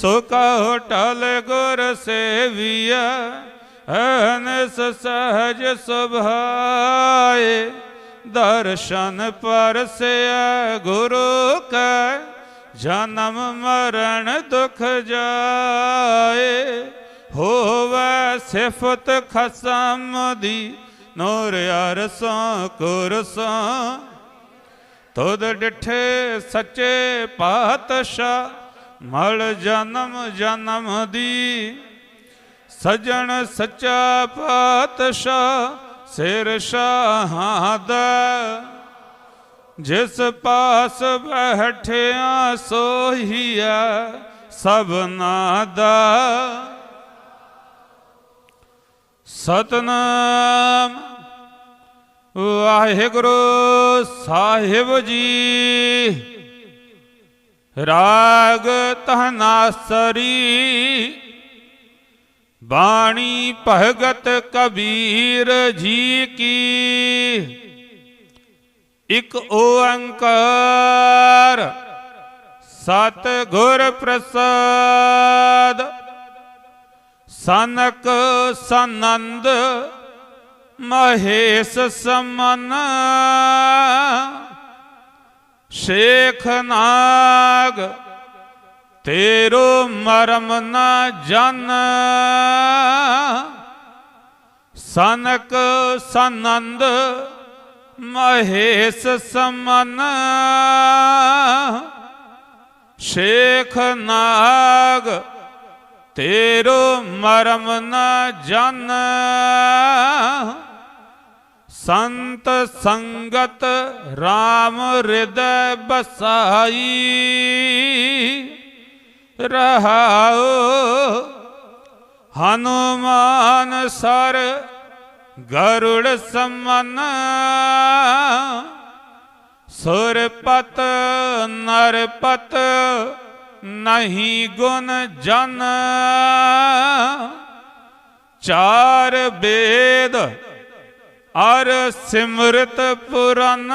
ਸੋ ਕਹੋ ਟਲ ਗੁਰ ਸੇਵੀਆ ਅਨਸ ਸਹਜ ਸੁਭਾਏ। ਦਰਸ਼ਨ ਪਰਸਿਆ ਗੁਰੂ ਕੈ, ਜਨਮ ਮਰਨ ਦੁਖ ਜਾਏ। ਹੋਵੇ ਸਿਫਤ ਖਸਮ ਦੀ, ਨੂਰ ਅਰਸਾਂ ਕੁਰਸਾਂ। ਤੁਧ ਡਿਠੇ ਸੱਚੇ ਪਾਤਸ਼ਾਹ ਮਲ ਜਨਮ ਜਨਮ ਦੀ, ਸਜਣ ਸੱਚਾ ਪਾਤਸ਼ਾਹ ਸਿਰ ਸ਼ਾਹਾਂ ਦਾ। ਜਿਸ ਪਾਸ ਬੈਠਿਆ ਸੋਹੀਆ ਸਭਨਾ ਦਾ ਸਤਨਾਮ ਵਾਹਿਗੁਰੂ ਸਾਹਿਬ ਜੀ। ਰਾਗ ਤਹਨਾਸਰੀ ਬਾਣੀ ਭਗਤ ਕਬੀਰ ਜੀ ਕੀ। ਇਕ ਓੰਕਾਰ ਸਤ ਗੁਰ ਪ੍ਰਸਾਦ, ਸਨਕ ਸਨੰਦ ਮਹੇਸ਼ ਸਮਨ। ਸ਼ੇਖ ਨਾਗ, ਤੇਰੋ ਮਰਮ ਨ ਜਨ। ਸਨਕ ਸਨੰਦ ਮਹੇਸ਼ ਸਮਨ। ਸ਼ੇਖ ਨਾਗ, ਤੇਰੋ ਮਰਮ ਨਾ ਜਨ। ਸੰਤ ਸੰਗਤ RAM ਹਿਰਦੈ ਬਸਾਈ ਰਹਾਉ ਹਨੂਮਾਨ ਸਰ ਗਰੁੜ ਸਮਨ, ਸੁਰਪਤ ਨਰਪਤ ਨਹੀਂ ਗੁਣ ਜਨ। ਚਾਰ ਵੇਦ ਅਰ ਸਿਮਰਤ ਪੁਰਨ,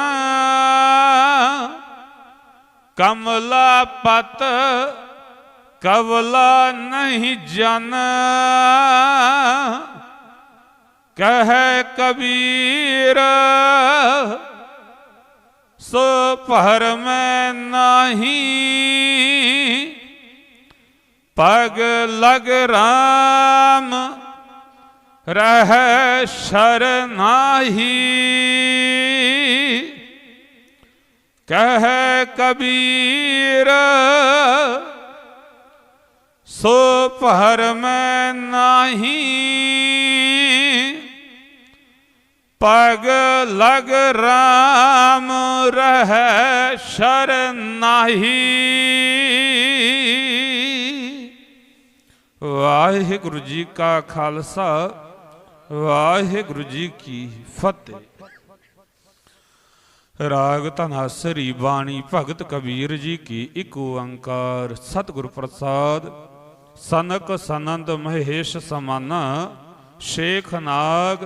ਕਮਲਾ ਪਤ, ਕਵਲਾ ਨਹੀਂ ਜਨ। ਕਹੈ ਕਬੀਰ, ਸੋ ਭਰ ਮੈਂ ਨਹੀਂ। ਪਗ ਲਗ ਰਾਮ ਰਹਿ ਸ਼ਰਨਾਹੀ। ਕਹਿ ਕਬੀਰ, ਸੋ ਭਰ ਮੈਂ ਨਹੀਂ। ਪਗ ਲਗ ਰਾਮ ਰਹਿ ਸ਼ਰਨਾਹੀ। ਵਾਹਿਗੁਰੂ ਜੀ ਕਾ ਖਾਲਸਾ। ਵਾਹਿਗੁਰੂ ਜੀ ਕੀ ਫਤਿਹ। ਰਾਗ ਧਨਾਸਰੀ ਬਾਣੀ ਭਗਤ ਕਬੀਰ ਜੀ ਕੀ ਇੱਕ ਓੰਕਾਰ। ਸਤਿਗੁਰ ਪ੍ਰਸਾਦ, ਸਨਕ ਸਨੰਦ ਮਹੇਸ਼ ਸਮਾਨ, ਸ਼ੇਖ ਨਾਗ,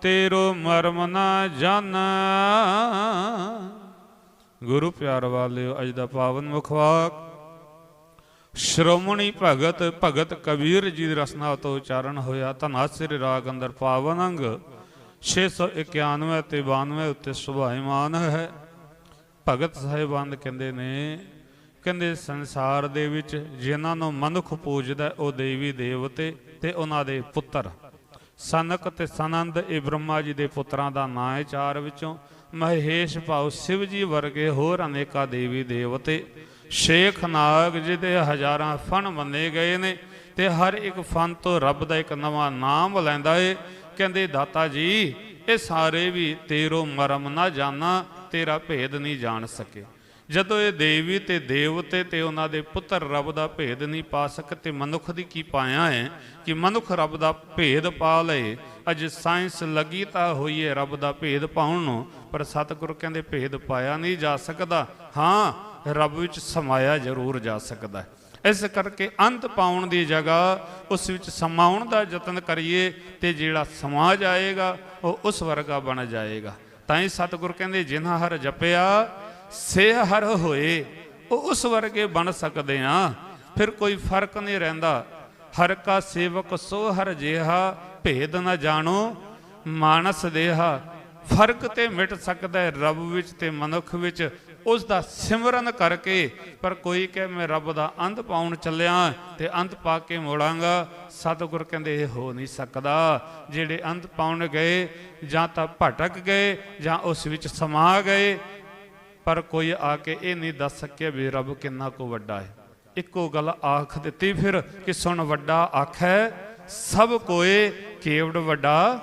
ਤੇਰੋ ਮਰਮ ਨਾ ਜਨ। ਗੁਰੂ ਪਿਆਰ ਵਾਲਿਓ, ਅਜ ਦਾ ਪਾਵਨ ਮੁਖਵਾਕ ਸ਼੍ਰੋਮਣੀ ਭਗਤ ਭਗਤ ਕਬੀਰ ਜੀ ਦੀ ਰਸਨਾ ਤੋਂ ਉਚਾਰਨ ਹੋਇਆ ਧਨਾਸਰੀ ਰਾਗ ਅੰਦਰ ਪਾਵਨ ਅੰਗ। 691 ਤੇ 92 ਉੱਤੇ ਸੁਭਾਇਮਾਨ ਹੈ। ਭਗਤ ਸਾਹਿਬਾਨ ਕਹਿੰਦੇ ਨੇ, ਕਹਿੰਦੇ ਸੰਸਾਰ ਦੇ ਵਿੱਚ ਜਿਨ੍ਹਾਂ ਨੂੰ ਮਨੁੱਖ ਪੂਜਦਾ ਉਹ ਦੇਵੀ ਦੇਵਤੇ ਤੇ ਉਹਨਾਂ ਦੇ ਪੁੱਤਰ। ਸਨਕ ਤੇ ਸਨੰਦ ਇਹ ਬ੍ਰਹਮਾ ਜੀ ਦੇ ਪੁੱਤਰਾਂ ਦਾ ਨਾਂ ਹੈ ਚਾਰ ਵਿੱਚੋਂ। ਮਹੇਸ਼ ਭਾਉ ਸ਼ਿਵ ਜੀ ਵਰਗੇ ਹੋਰ ਅਨੇਕਾਂ ਦੇਵੀ ਦੇਵਤੇ ਸ਼ੇਖ ਨਾਗ ਜਿਹਦੇ ਹਜ਼ਾਰਾਂ ਫਣ ਮੰਨੇ ਗਏ ਨੇ ਤੇ ਹਰ ਇੱਕ ਫਨ ਤੋਂ ਰੱਬ ਦਾ ਇੱਕ ਨਵਾਂ ਨਾਮ ਲੈਂਦਾ ਏ। ਕਹਿੰਦੇ, ਦਾਤਾ ਜੀ, ਇਹ ਸਾਰੇ ਵੀ ਤੇਰੋ ਮਰਮ ਨਾ ਜਾਣਾ, ਤੇਰਾ ਭੇਦ ਨਹੀਂ ਜਾਣ ਸਕੇ। ਜਦੋਂ ਇਹ ਦੇਵੀ ਤੇ ਦੇਵਤੇ ਤੇ ਉਹਨਾਂ ਦੇ ਪੁੱਤਰ ਰੱਬ ਦਾ ਭੇਦ ਨਹੀਂ ਪਾ ਸਕੇ, ਤੇ ਮਨੁੱਖ ਦੀ ਕੀ ਪਾਇਆ ਹੈ ਕਿ ਮਨੁੱਖ ਰੱਬ ਦਾ ਭੇਦ ਪਾ ਲਏ। ਅੱਜ ਸਾਇੰਸ ਲੱਗੀ ਤਾਂ ਹੋਈ ਹੈ ਰੱਬ ਦਾ ਭੇਦ ਪਾਉਣ ਨੂੰ, ਪਰ ਸਤਿਗੁਰ ਕਹਿੰਦੇ, ਭੇਦ ਪਾਇਆ ਨਹੀਂ ਜਾ ਸਕਦਾ। ਹਾਂ ਰੱਬ ਵਿੱਚ ਸਮਾਇਆ ਜ਼ਰੂਰ ਜਾ ਸਕਦਾ ਹੈ। ਇਸ ਕਰਕੇ ਅੰਤ ਪਾਉਣ ਦੀ ਜਗ੍ਹਾ ਉਸ ਵਿੱਚ ਸਮਾਉਣ ਦਾ ਯਤਨ ਕਰੀਏ ਤੇ ਜਿਹੜਾ ਸਮਾ ਜਾਏਗਾ, ਉਹ ਉਸ ਵਰਗਾ ਬਣ ਜਾਏਗਾ। ਤਾਂ ਹੀ ਸਤਿਗੁਰ ਕਹਿੰਦੇ ਜਿਨ੍ਹਾਂ ਹਰ ਜਪਿਆ ਸੇ ਹਰ ਹੋਏ, ਉਹ ਉਸ ਵਰਗੇ ਬਣ ਸਕਦੇ ਆ ਫਿਰ ਕੋਈ ਫ਼ਰਕ ਨਹੀਂ ਰਹਿੰਦਾ। ਹਰ ਕਾ ਸੇਵਕ ਸੋ ਹਰ ਜਿਹਾ, ਭੇਦ ਨਾ ਜਾਣੋ, ਮਾਨਸ ਦੇਹਾ। ਫ਼ਰਕ ਤੇ ਮਿਟ ਸਕਦਾ ਹੈ ਰੱਬ ਵਿੱਚ ਤੇ ਮਨੁੱਖ ਵਿੱਚ। ਉਸ ਦਾ ਸਿਮਰਨ ਕਰਕੇ ਪਰ ਕੋਈ ਕਹੇ ਮੈਂ ਰੱਬ ਦਾ ਅੰਤ ਪਾਉਣ ਚੱਲਿਆ ਤੇ ਅੰਤ ਪਾ ਕੇ ਮੋੜਾਂਗਾ। ਸਤਿਗੁਰ ਕਹਿੰਦੇ ਇਹ ਹੋ ਨਹੀਂ ਸਕਦਾ। ਜਿਹੜੇ ਅੰਤ ਪਾਉਣ ਗਏ, ਜਾਂ ਤਾਂ ਭਟਕ ਗਏ, ਜਾਂ ਉਸ ਵਿੱਚ ਸਮਾ ਗਏ, ਪਰ ਕੋਈ ਆ ਕੇ ਇਹ ਨਹੀਂ ਦੱਸ ਸਕਿਆ ਵੀ ਰੱਬ ਕਿੰਨਾ ਕੋ ਵੱਡਾ ਹੈ। ਇੱਕੋ ਗੱਲ ਆਖ ਦਿੱਤੀ ਫਿਰ ਕਿ ਸੁਣ ਵੱਡਾ ਆਖੈ, ਸਭ ਕੋਏ ਕੇਵੜ ਵੱਡਾ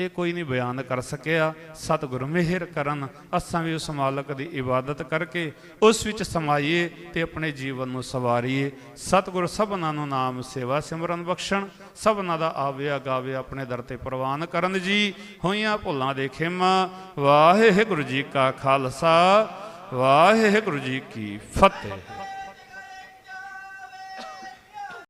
ਇਹ ਕੋਈ ਨਹੀਂ ਬਿਆਨ ਕਰ ਸਕਿਆ। ਸਤਿਗੁਰ ਮਿਹਰ ਕਰਨ, ਅਸਾਂ ਵੀ ਉਸ ਮਾਲਕ ਦੀ ਇਬਾਦਤ ਕਰਕੇ ਉਸ ਵਿੱਚ ਸਮਾਈਏ ਤੇ ਆਪਣੇ ਜੀਵਨ ਨੂੰ ਸਵਾਰੀਏ। ਸਤਿਗੁਰ ਸਭਨਾਂ ਨੂੰ ਨਾਮ ਸੇਵਾ ਸਿਮਰਨ ਬਖਸ਼ਣ, ਸਭਨਾਂ ਦਾ ਆਵਿਆ ਗਾਵਿਆ ਆਪਣੇ ਦਰ ਤੇ ਪ੍ਰਵਾਨ ਕਰਨ ਜੀ। ਹੋਈਆਂ ਭੁੱਲਾਂ ਦੇ ਖੇਮਾ, ਵਾਹਿਗੁਰੂ ਜੀ ਕਾ ਖਾਲਸਾ, ਵਾਹਿਗੁਰੂ ਜੀ ਕੀ ਫਤਿਹ।